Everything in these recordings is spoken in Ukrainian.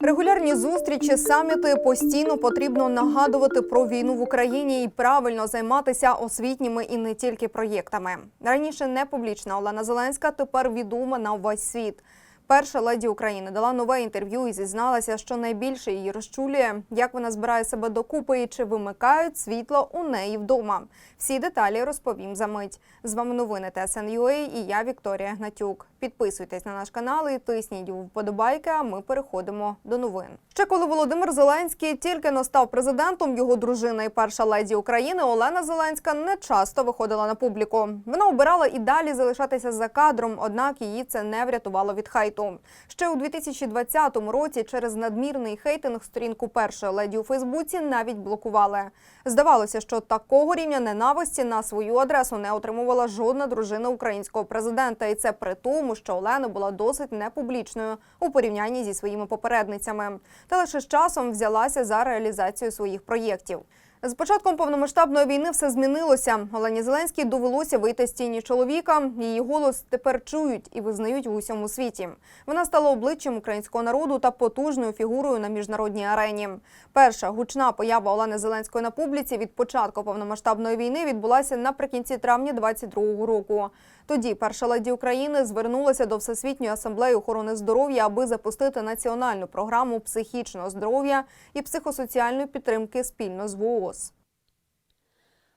Регулярні зустрічі, саміти постійно потрібно нагадувати про війну в Україні і правильно займатися освітніми і не тільки проєктами. Раніше не публічна Олена Зеленська тепер відома на весь світ. Перша леді України дала нове інтерв'ю і зізналася, що найбільше її розчулює, як вона збирає себе докупи і чи вимикають світло у неї вдома. Всі деталі розповім за мить. З вами новини ТСНЮА і я Вікторія Гнатюк. Підписуйтесь на наш канал і тисніть вподобайки. А ми переходимо до новин. Ще коли Володимир Зеленський тільки но став президентом, його дружина і перша леді України Олена Зеленська не часто виходила на публіку. Вона обирала і далі залишатися за кадром, однак її це не врятувало від хейту. Ще у 2020 році через надмірний хейтинг сторінку першої леді у Фейсбуці навіть блокували. Здавалося, що такого рівня ненависті на свою адресу не отримувала жодна дружина українського президента, і це при тому, що Олена була досить непублічною у порівнянні зі своїми попередницями, та лише з часом взялася за реалізацію своїх проєктів. З початком повномасштабної війни все змінилося. Олені Зеленській довелося вийти з тіні чоловіка. Її голос тепер чують і визнають в усьому світі. Вона стала обличчям українського народу та потужною фігурою на міжнародній арені. Перша гучна поява Олени Зеленської на публіці від початку повномасштабної війни відбулася наприкінці травня 22-го року. Тоді перша леді України звернулася до Всесвітньої асамблеї охорони здоров'я, аби запустити національну програму психічного здоров'я і психосоціальної підтримки спільно з ВООЗ.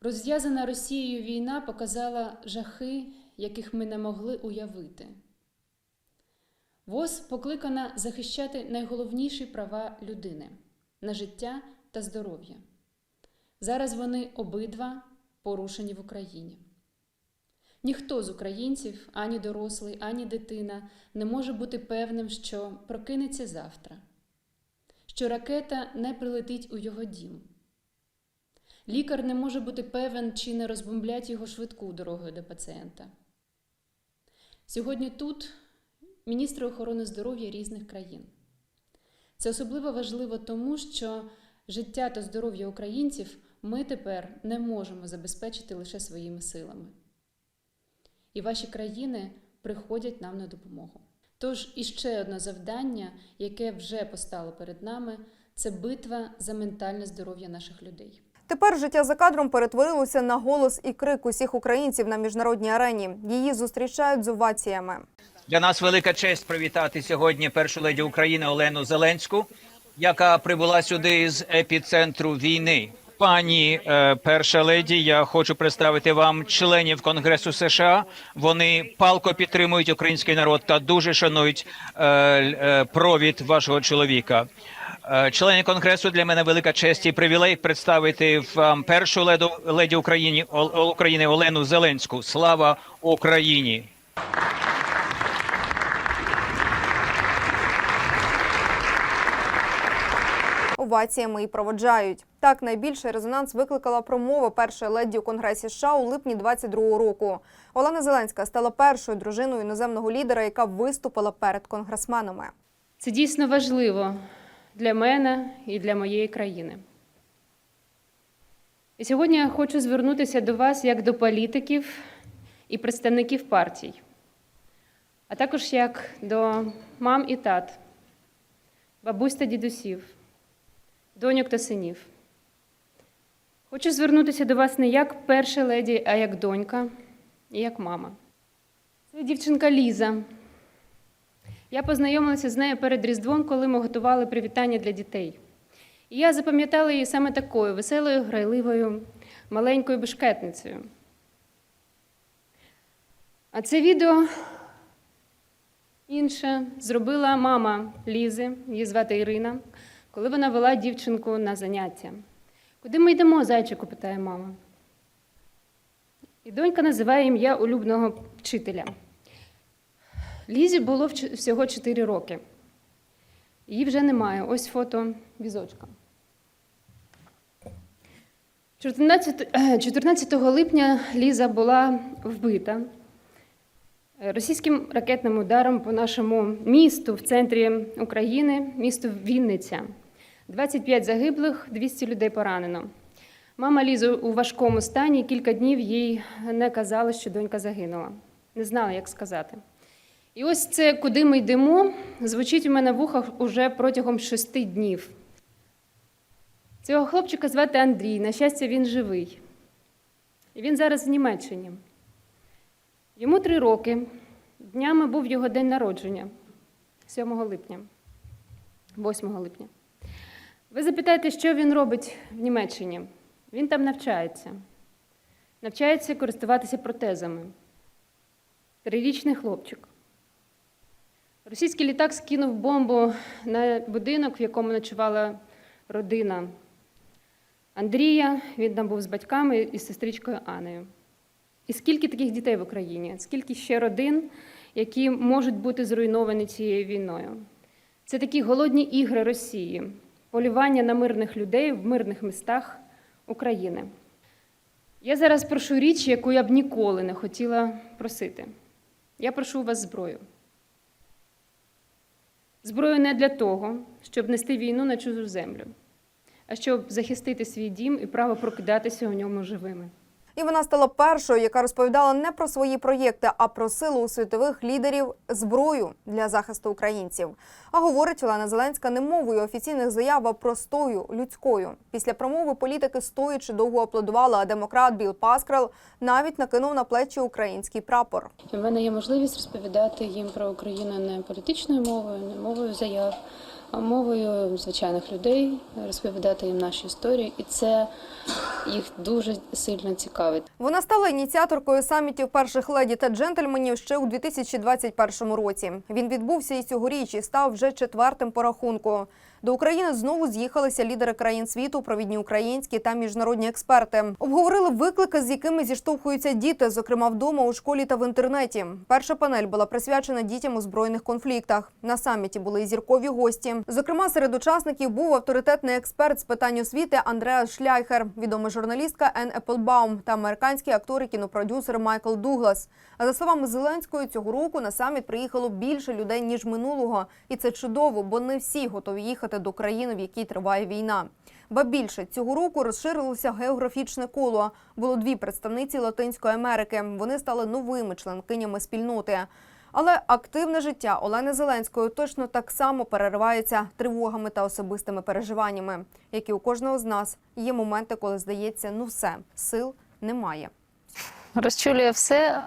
Розв'язана Росією війна показала жахи, яких ми не могли уявити. ВОЗ покликана захищати найголовніші права людини на життя та здоров'я. Зараз вони обидва порушені в Україні. Ніхто з українців, ані дорослий, ані дитина, не може бути певним, що прокинеться завтра, що ракета не прилетить у його дім. Лікар не може бути певен, чи не розбомблять його швидку дорогою до пацієнта. Сьогодні тут міністри охорони здоров'я різних країн. Це особливо важливо тому, що життя та здоров'я українців ми тепер не можемо забезпечити лише своїми силами. І ваші країни приходять нам на допомогу. Тож іще одне завдання, яке вже постало перед нами, це битва за ментальне здоров'я наших людей. Тепер життя за кадром перетворилося на голос і крик усіх українців на міжнародній арені. Її зустрічають з оваціями. Для нас велика честь привітати сьогодні першу леді України Олену Зеленську, яка прибула сюди з епіцентру війни. Пані е, перша леді, я хочу представити вам членів Конгресу США. Вони палко підтримують український народ та дуже шанують е, е, провід вашого чоловіка. Члени конгресу для мене велика честь і привілей представити вам першу леду леді України України Олену Зеленську. Слава Україні! Оваціями і проводжають. Так найбільший резонанс викликала промова першої леді у Конгресі США у липні 22-го року. Олена Зеленська стала першою дружиною іноземного лідера, яка виступила перед конгресменами. Це дійсно важливо для мене і для моєї країни. І сьогодні я хочу звернутися до вас як до політиків і представників партій, а також як до мам і тат, бабусь та дідусів, доньок та синів. Хочу звернутися до вас не як перша леді, а як донька і як мама. Це дівчинка Ліза. Я познайомилася з нею перед Різдвом, коли ми готували привітання для дітей. І я запам'ятала її саме такою веселою, грайливою, маленькою бешкетницею. А це відео інше зробила мама Лізи, її звати Ірина, коли вона вела дівчинку на заняття. Куди ми йдемо, зайчику? питає мама. І донька називає ім'я улюбленого вчителя. Лізі було всього 4 роки. Її вже немає. Ось фото візочка. 14, е, 14 липня Ліза була вбита російським ракетним ударом по нашому місту в центрі України, місту Вінниця. 25 загиблих, 200 людей поранено. Мама Лізи у важкому стані, кілька днів їй не казали, що донька загинула. Не знала, як сказати. І ось це куди ми йдемо, звучить у мене в ухах уже протягом шести днів. Цього хлопчика звати Андрій. На щастя, він живий. І він зараз в Німеччині. Йому три роки. Днями був його день народження 7 липня, 8 липня. Ви запитаєте, що він робить в Німеччині? Він там навчається. Навчається користуватися протезами. Трирічний хлопчик. Російський літак скинув бомбу на будинок, в якому ночувала родина Андрія. Він там був з батьками і з сестричкою Анею. І скільки таких дітей в Україні? Скільки ще родин, які можуть бути зруйновані цією війною? Це такі голодні ігри Росії, полювання на мирних людей в мирних містах України. Я зараз прошу річ, яку я б ніколи не хотіла просити. Я прошу у вас зброю. Зброю не для того, щоб нести війну на чужу землю, а щоб захистити свій дім і право прокидатися у ньому живими. І вона стала першою, яка розповідала не про свої проєкти, а про силу світових лідерів зброю для захисту українців. А говорить Олена Зеленська не мовою офіційних заяв, а простою людською. Після промови політики стоячи довго аплодувала, а демократ Біл Паскрал навіть накинув на плечі український прапор. У мене є можливість розповідати їм про Україну не політичною мовою, не мовою заяв, мовою звичайних людей, розповідати їм наші історії, і це їх дуже сильно цікавить. Вона стала ініціаторкою самітів перших леді та джентльменів ще у 2021 році. Він відбувся і цьогоріч і став вже четвертим по рахунку. До України знову з'їхалися лідери країн світу, провідні українські та міжнародні експерти. Обговорили виклики, з якими зіштовхуються діти, зокрема вдома, у школі та в інтернеті. Перша панель була присвячена дітям у збройних конфліктах. На саміті були і зіркові гості. Зокрема, серед учасників був авторитетний експерт з питань освіти Андреас Шляйхер, відома журналістка Ен Еплбаум та американський актор і кінопродюсер Майкл Дуглас. А за словами Зеленської, цього року на саміт приїхало більше людей ніж минулого, і це чудово, бо не всі готові їхати до країни, в якій триває війна. Ба більше цього року розширилося географічне коло. Було дві представниці Латинської Америки. Вони стали новими членкинями спільноти. Але активне життя Олени Зеленської точно так само переривається тривогами та особистими переживаннями, які у кожного з нас є моменти, коли здається, ну все, сил немає. Розчулює все,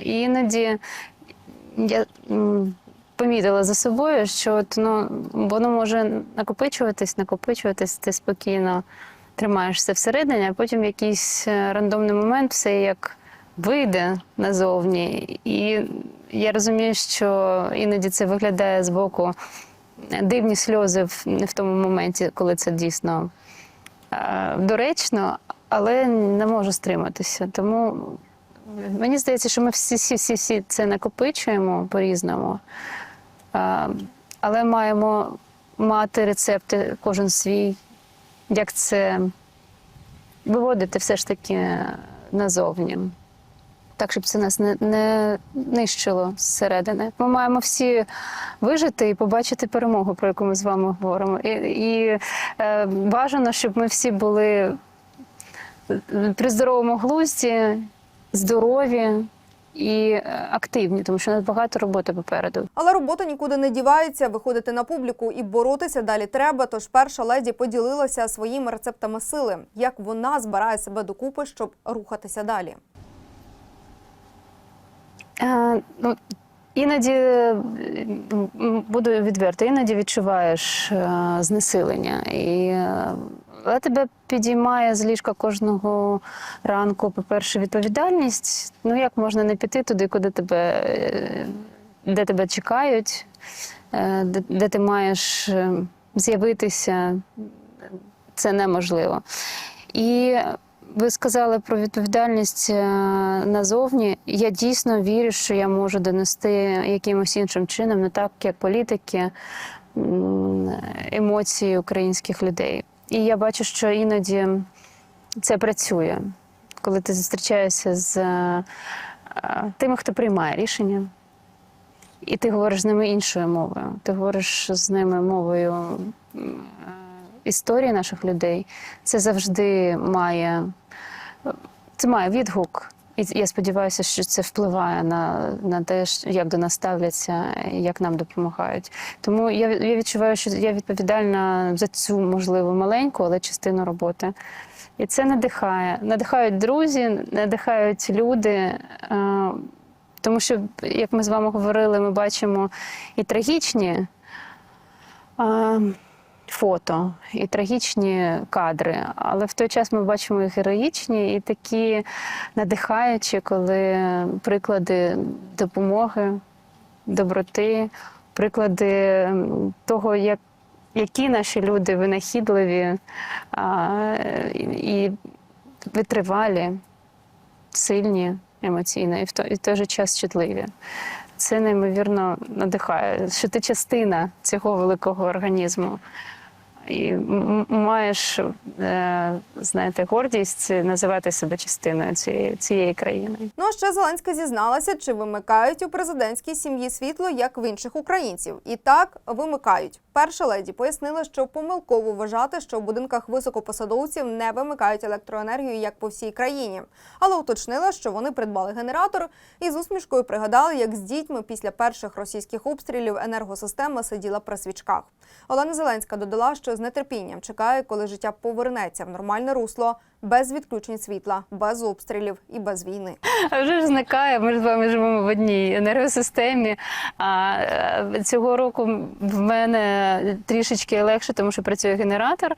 іноді я помітила за собою, що от, ну, воно може накопичуватись, накопичуватись, ти спокійно тримаєшся всередині, а потім якийсь е, рандомний момент все як вийде назовні. І я розумію, що іноді це виглядає збоку дивні сльози в, в тому моменті, коли це дійсно е, доречно, але не можу стриматися. Тому мені здається, що ми всі, всі, всі, це накопичуємо по-різному, Е, але маємо мати рецепти кожен свій, як це виводити все ж таки назовні. Так, щоб це нас не, не нищило зсередини. Ми маємо всі вижити і побачити перемогу, про яку ми з вами говоримо. І, і е, бажано, щоб ми всі були при здоровому глузді, здорові і е, активні, тому що у нас багато роботи попереду. Але робота нікуди не дівається. Виходити на публіку і боротися далі треба. Тож перша леді поділилася своїми рецептами сили, як вона збирає себе докупи, щоб рухатися далі. Е, ну, іноді буду відверто, іноді відчуваєш е, знесилення. І, але тебе підіймає з ліжка кожного ранку, по-перше, відповідальність. Ну як можна не піти туди, куди тебе, е, де тебе чекають, е, де, де ти маєш е, з'явитися. Це неможливо. І ви сказали про відповідальність назовні. Я дійсно вірю, що я можу донести якимось іншим чином, не так як політики, емоції українських людей. І я бачу, що іноді це працює, коли ти зустрічаєшся з е, тими, хто приймає рішення. І ти говориш з ними іншою мовою. Ти говориш з ними мовою історії наших людей. Це завжди має, це має відгук І я сподіваюся, що це впливає на, на те, як до нас ставляться, як нам допомагають. Тому я, я відчуваю, що я відповідальна за цю, можливо, маленьку, але частину роботи. І це надихає. Надихають друзі, надихають люди. Е, тому що, як ми з вами говорили, ми бачимо і трагічні е, фото, і трагічні кадри, але в той час ми бачимо і героїчні, і такі надихаючі, коли приклади допомоги, доброти, приклади того, як, які наші люди винахідливі а, і витривалі, сильні емоційно, і в той, і в той же час чутливі. Це неймовірно надихає, що ти частина цього великого організму. І маєш, е, знаєте, гордість називати себе частиною цієї, цієї країни. Ну а ще Зеленська зізналася, чи вимикають у президентській сім'ї світло, як в інших українців. І так вимикають. Перша леді пояснила, що помилково вважати, що в будинках високопосадовців не вимикають електроенергію як по всій країні, але уточнила, що вони придбали генератор і з усмішкою пригадали, як з дітьми після перших російських обстрілів енергосистема сиділа при свічках. Олена Зеленська додала, що з нетерпінням чекає, коли життя повернеться в нормальне русло, без відключень світла, без обстрілів і без війни. А вже ж зникає. Ми з вами живемо в одній енергосистемі. А е, цього року в мене трішечки легше, тому що працює генератор.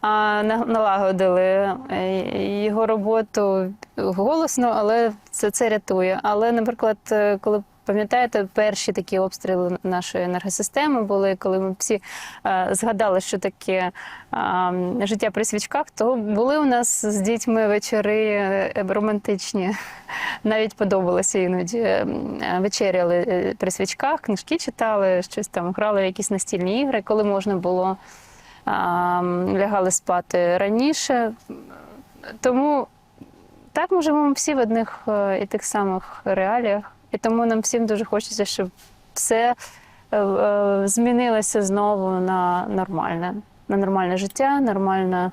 А на- налагодили е, його роботу голосно, але це, це рятує. Але, наприклад, е, коли Пам'ятаєте, перші такі обстріли нашої енергосистеми були, коли ми всі е, згадали, що таке е, життя при свічках, то були у нас з дітьми вечори е, романтичні. Навіть подобалося іноді. Вечеряли при свічках, книжки читали, щось там грали в якісь настільні ігри, коли можна було лягали спати раніше. Тому так ми живемо всі в одних і тих самих реаліях. І тому нам всім дуже хочеться, щоб все е, е, змінилося знову на нормальне. На нормальне життя, нормальне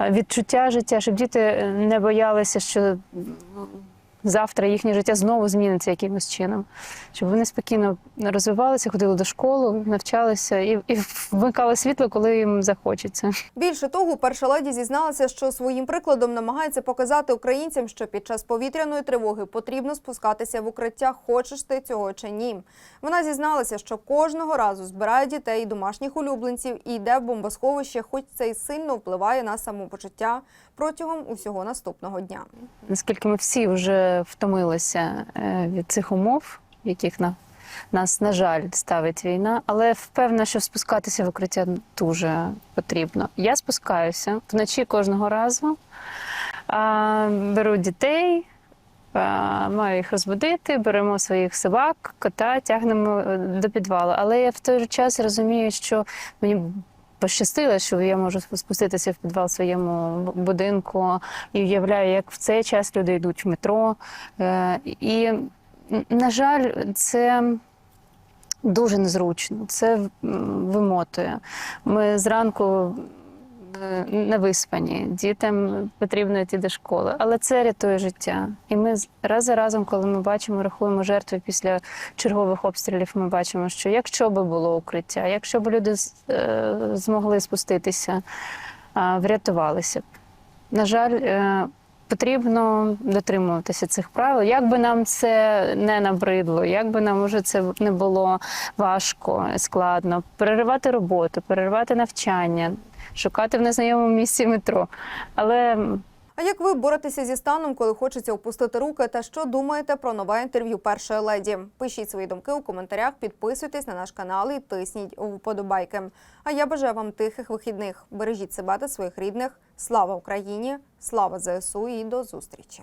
е, відчуття життя, щоб діти не боялися, що завтра їхнє життя знову зміниться якимось чином, щоб вони спокійно розвивалися, ходили до школи, навчалися і, і вмикали світло, коли їм захочеться. Більше того, перша леді зізналася, що своїм прикладом намагається показати українцям, що під час повітряної тривоги потрібно спускатися в укриття, хочеш ти цього чи ні. Вона зізналася, що кожного разу збирає дітей домашніх улюбленців і йде в бомбосховище, хоч це й сильно впливає на самопочуття протягом усього наступного дня. Наскільки ми всі вже втомилися е, від цих умов, в яких на нас, на жаль, ставить війна, але впевнена, що спускатися в укриття дуже потрібно. Я спускаюся вночі кожного разу, беру дітей. Маю їх розбудити, беремо своїх собак, кота, тягнемо е, до підвалу. Але я в той же час розумію, що мені пощастило, що я можу спуститися в підвал своєму будинку і уявляю, як в цей час люди йдуть в метро. Е, І, на жаль, це дуже незручно, це вимотує. Ми зранку е, не виспані, дітям потрібно йти до школи, але це рятує життя. І ми раз за разом, коли ми бачимо, рахуємо жертви після чергових обстрілів, ми бачимо, що якщо би було укриття, якщо б люди е, змогли спуститися, врятувалися б. На жаль, е, потрібно дотримуватися цих правил. Як би нам це не набридло, як би нам уже це не було важко, складно, переривати роботу, переривати навчання, шукати в незнайомому місці метро. Але А як ви боретеся зі станом, коли хочеться опустити руки? Та що думаєте про нове інтерв'ю першої леді? Пишіть свої думки у коментарях, підписуйтесь на наш канал і тисніть вподобайки. А я бажаю вам тихих вихідних. Бережіть себе та своїх рідних. Слава Україні! Слава ЗСУ і до зустрічі!